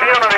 Union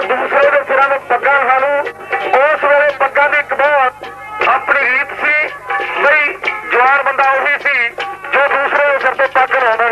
ਉਹ ਦੂਸਰੇ ਦੇ ਸਿਰਾਂ ਨੂੰ ਪੱਗਾਂ ਸਾਨੂੰ ਉਸ ਵੇਲੇ ਪੱਗਾਂ ਦੀ ਕਬੂਤ ਆਪਣੀ ਰੀਤ ਸੀ। ਬਈ ਜਵਾਨ ਬੰਦਾ ਉਹੀ ਸੀ ਜੋ ਦੂਸਰੇ ਦੇ ਸਿਰ ਤੇ ਪੱਗ ਲਾਉਂਦਾ